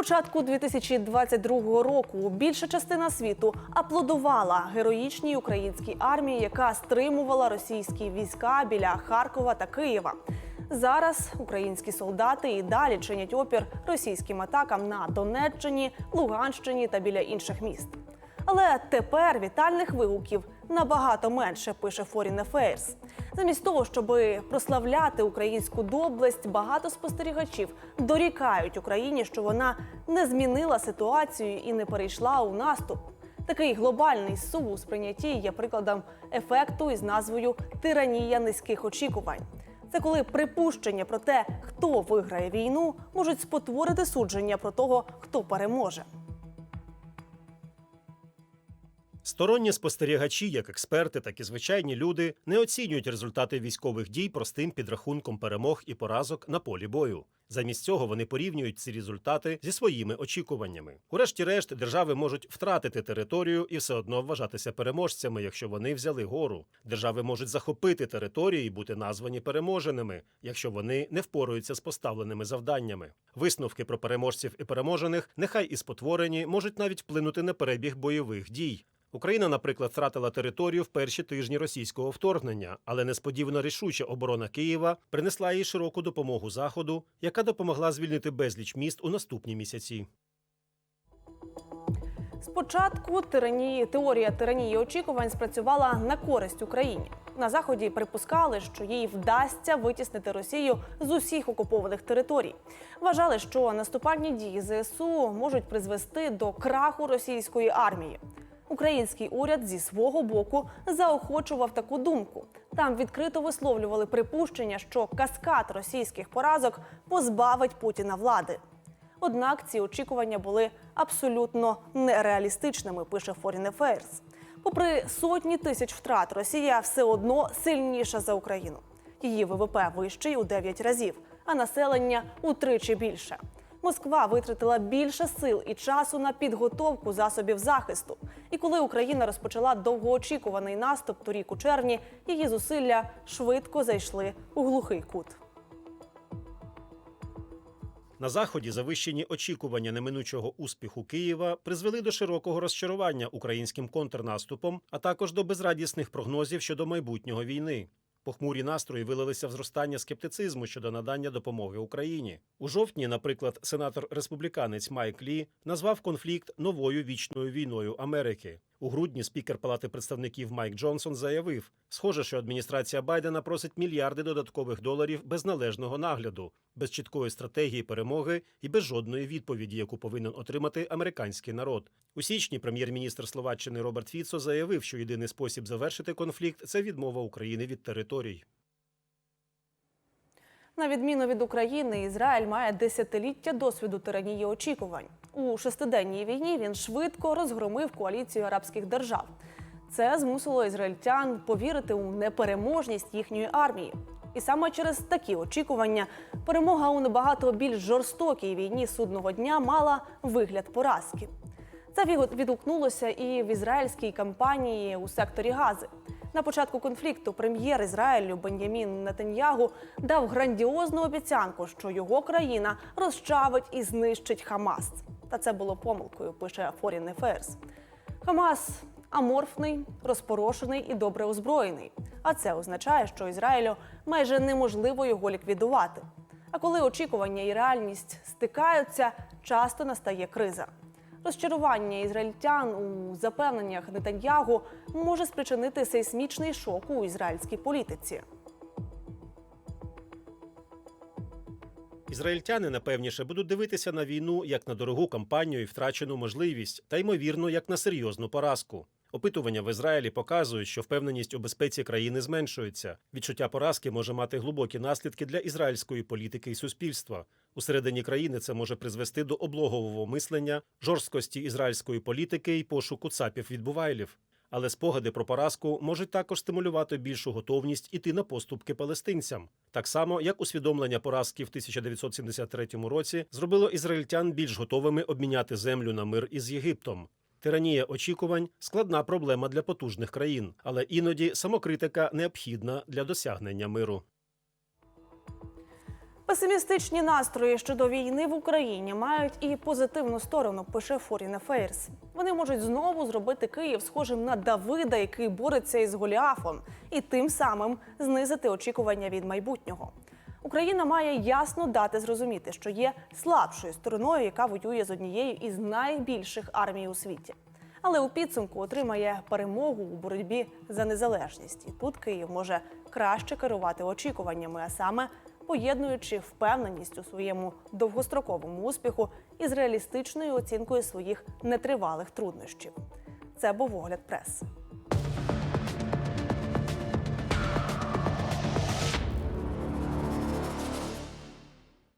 початку 2022 року більша частина світу аплодувала героїчній українській армії, яка стримувала російські війська біля Харкова та Києва. Зараз українські солдати і далі чинять опір російським атакам на Донеччині, Луганщині та біля інших міст. Але тепер вітальних вигуків набагато менше, пише Foreign Affairs. Замість того, щоб прославляти українську доблесть, багато спостерігачів дорікають Україні, що вона не змінила ситуацію і не перейшла у наступ. Такий глобальний сув у сприйнятті є прикладом ефекту із назвою Тиранія низьких очікувань. Це коли припущення про те, хто виграє війну, можуть спотворити судження про того, хто переможе. Сторонні спостерігачі, як експерти, так і звичайні люди, не оцінюють результати військових дій простим підрахунком перемог і поразок на полі бою. Замість цього вони порівнюють ці результати зі своїми очікуваннями. Урешті-решт, держави можуть втратити територію і все одно вважатися переможцями, якщо вони взяли гору. Держави можуть захопити території і бути названі переможеними, якщо вони не впораються з поставленими завданнями. Висновки про переможців і переможених, нехай і спотворені, можуть навіть вплинути на перебіг бойових дій. Україна, наприклад, втратила територію в перші тижні російського вторгнення, але несподівано рішуча оборона Києва принесла їй широку допомогу Заходу, яка допомогла звільнити безліч міст у наступні місяці. Спочатку тиранії, теорія тиранії очікувань спрацювала на користь Україні. На заході припускали, що їй вдасться витіснити Росію з усіх окупованих територій. Вважали, що наступальні дії ЗСУ можуть призвести до краху російської армії. Український уряд зі свого боку заохочував таку думку. Там відкрито висловлювали припущення, що каскад російських поразок позбавить Путіна влади. Однак ці очікування були абсолютно нереалістичними, пише Foreign Affairs. Попри сотні тисяч втрат, Росія все одно сильніша за Україну. Її ВВП вищий у 9 разів, а населення утричі більше. Москва витратила більше сил і часу на підготовку засобів захисту. І коли Україна розпочала довгоочікуваний наступ торік у червні, її зусилля швидко зайшли у глухий кут. На заході завищені очікування неминучого успіху Києва призвели до широкого розчарування українським контрнаступом, а також до безрадісних прогнозів щодо майбутнього війни. Похмурі настрої вилилися в зростання скептицизму щодо надання допомоги Україні. У жовтні, наприклад, сенатор республіканець Майк Лі назвав конфлікт новою вічною війною Америки. У грудні спікер Палати представників Майк Джонсон заявив: схоже, що адміністрація Байдена просить мільярди додаткових доларів без належного нагляду, без чіткої стратегії перемоги і без жодної відповіді, яку повинен отримати американський народ. У січні прем'єр-міністр Словаччини Роберт Фіцо заявив, що єдиний спосіб завершити конфлікт це відмова України від територій. На відміну від України, Ізраїль має десятиліття досвіду тиранії очікувань. У шестиденній війні він швидко розгромив коаліцію арабських держав. Це змусило ізраїльтян повірити у непереможність їхньої армії. І саме через такі очікування перемога у набагато більш жорстокій війні судного дня мала вигляд поразки. Це відгу- відгукнулося і в ізраїльській кампанії у секторі Гази. На початку конфлікту прем'єр Ізраїлю Бен'ямін Нетаньягу дав грандіозну обіцянку, що його країна розчавить і знищить Хамас. Та це було помилкою, пише Foreign Affairs. Хамас аморфний, розпорошений і добре озброєний. А це означає, що Ізраїлю майже неможливо його ліквідувати. А коли очікування і реальність стикаються, часто настає криза. Розчарування ізраїльтян у запевненнях Нетаньягу може спричинити сейсмічний шок у ізраїльській політиці. Ізраїльтяни, напевніше, будуть дивитися на війну як на дорогу кампанію і втрачену можливість, та ймовірно, як на серйозну поразку. Опитування в Ізраїлі показують, що впевненість у безпеці країни зменшується. Відчуття поразки може мати глибокі наслідки для ізраїльської політики і суспільства. Усередині країни це може призвести до облогового мислення, жорсткості ізраїльської політики і пошуку цапів відбувайлів. Але спогади про поразку можуть також стимулювати більшу готовність іти на поступки палестинцям, так само як усвідомлення поразки в 1973 році зробило ізраїльтян більш готовими обміняти землю на мир із Єгиптом. Тиранія очікувань складна проблема для потужних країн, але іноді самокритика необхідна для досягнення миру. Песимістичні настрої щодо війни в Україні мають і позитивну сторону, пише Foreign Affairs. Вони можуть знову зробити Київ схожим на Давида, який бореться із Голіафом, і тим самим знизити очікування від майбутнього. Україна має ясно дати зрозуміти, що є слабшою стороною, яка воює з однією із найбільших армій у світі. Але у підсумку отримає перемогу у боротьбі за незалежність. І тут Київ може краще керувати очікуваннями, а саме поєднуючи впевненість у своєму довгостроковому успіху із реалістичною оцінкою своїх нетривалих труднощів. Це був огляд преси.